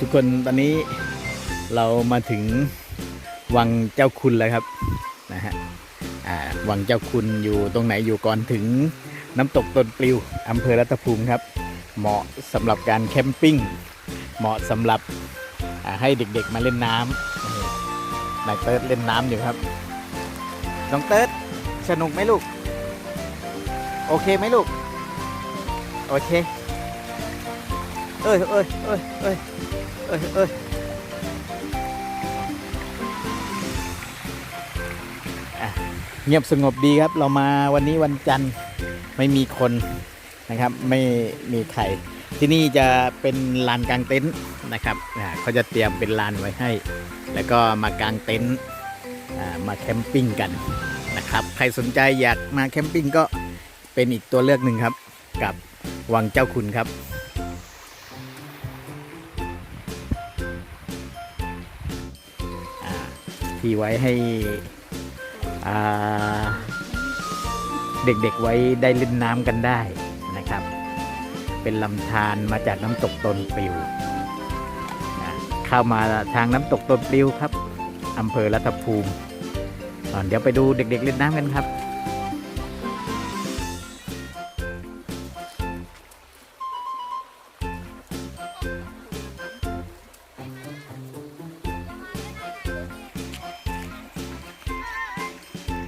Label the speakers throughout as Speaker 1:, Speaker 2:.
Speaker 1: ทุกคนตอนนี้เรามาถึงวังเจ้าคุณแล้วครับนะฮะอ่าวังเจ้าคุณอยู่ตรงไหนอยู่ก่อนถึงน้ำตกต้นปลิวอำเภอรัตภูมิครับ เหมาะสำหรับการแคมปิ้ง เหมาะสำหรับอ่าให้เด็กๆมาเล่นน้ำนี่นายเติร์ดเล่นน้ำอยู่ครับน้องเติร์ดสนุกไหมลูก โอเคไหมลูก โอเค เอ้ยเอ้ยเอ้ยเอ้ย เอ้ยเอ้ยเงียบสงบดีครับ เรามาวันนี้วันจันทร์ไม่มีคนนะครับไม่มีใครที่นี่จะเป็นลานกลางเต็นท์นะครับเขาจะเตรียมเป็นลานไว้ให้ แล้วก็มากางเต็นท์มาแคมปิ้งกันนะครับใครสนใจอยากมาแคมปิ้งก็เป็นอีกตัวเลือกหนึ่งครับ กับวังเจ้าคุณครับ ที่ไว้ให้เด็กๆไว้ได้เล่นน้ำกันได้นะครับ เป็นลำธารมาจากน้ำตกตนปลิวนะเข้ามาทางน้ำตกตนปลิวครับอำเภอรัตภูมิ เดี๋ยวไปดูเด็ก ๆ เล่นน้ำกันครับ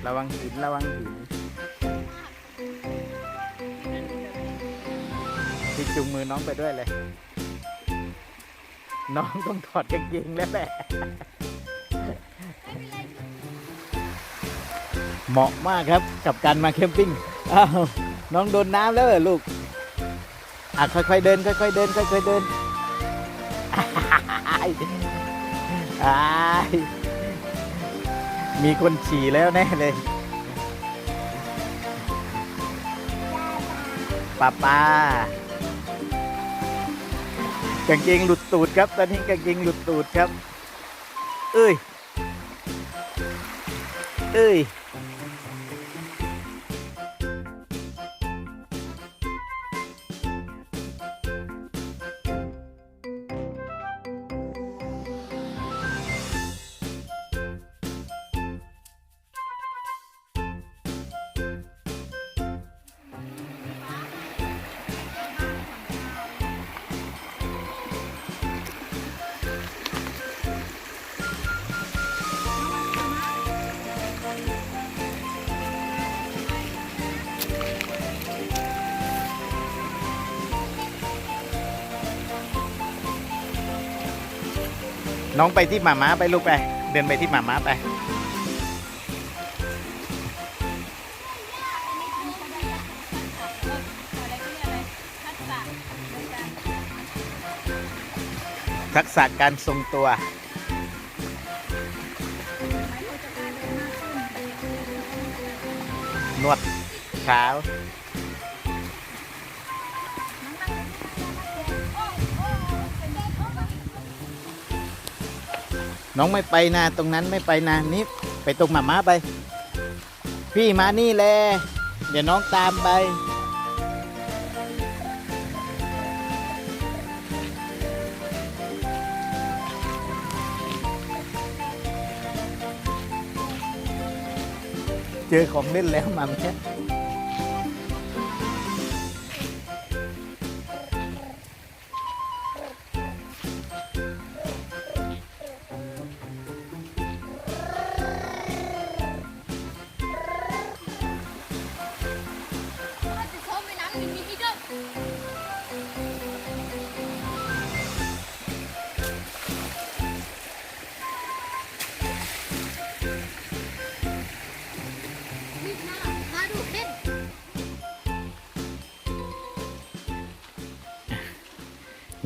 Speaker 1: ระวังหินระวังหินที่จุงมือน้องไปด้วยเลย น้องต้องถอดกางเกงแล้วแหละเหมาะมากครับกับการมาแคมปิ้งอ้าวน้องโดนน้ำแล้วเหรอลูกอะค่อยๆเดินค่อยๆเดินค่อยๆเดินอ้ายอ้าย มีคนฉี่แล้วแน่เลยป้าป้ากางเกงหลุดตูดครับ ตอนนี้กางเกงหลุดตูดครับ เอ้ย เอ้ย น้องไปที่หมาม้าไปลูกไป เดินไปที่หมาม้าไป ทักษะการทรงตัว นวดเท้า น้องไม่ไปนะ ตรงนั้นไม่ไปนะนี่ไปตรงหมาม้าไป พี่มานี่แหละเดี๋ยวน้องตามไป เจอของเล่นแล้วมาแม่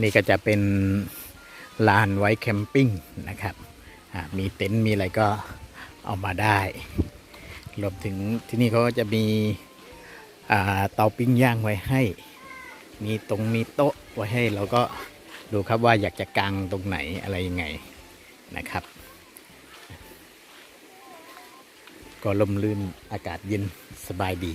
Speaker 1: นี่ก็จะเป็นลานไว้แคมปิ้งนะครับมีเต็นท์มีอะไรก็เอามาได้รวมถึงที่นี่เขาก็จะมีเตาปิ้งย่างไว้ให้ มีตรงมีโต๊ะไว้ให้เราก็ดูครับว่าอยากจะกางตรงไหนอะไรยังไงนะครับ ก็ลมลื่นอากาศเย็นสบายดี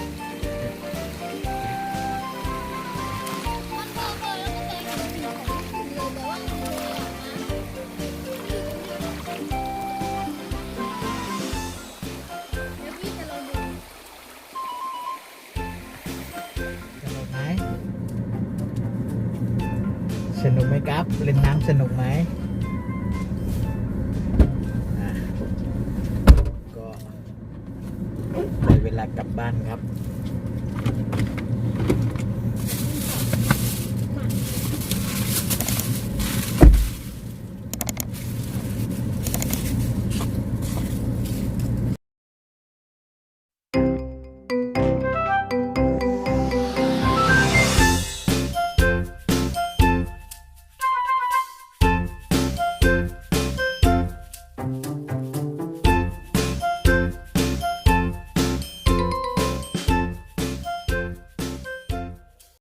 Speaker 2: สนุกไหม
Speaker 1: ครับ เล่นน้ำสนุกไหมก็ได้เวลากลับบ้านครับ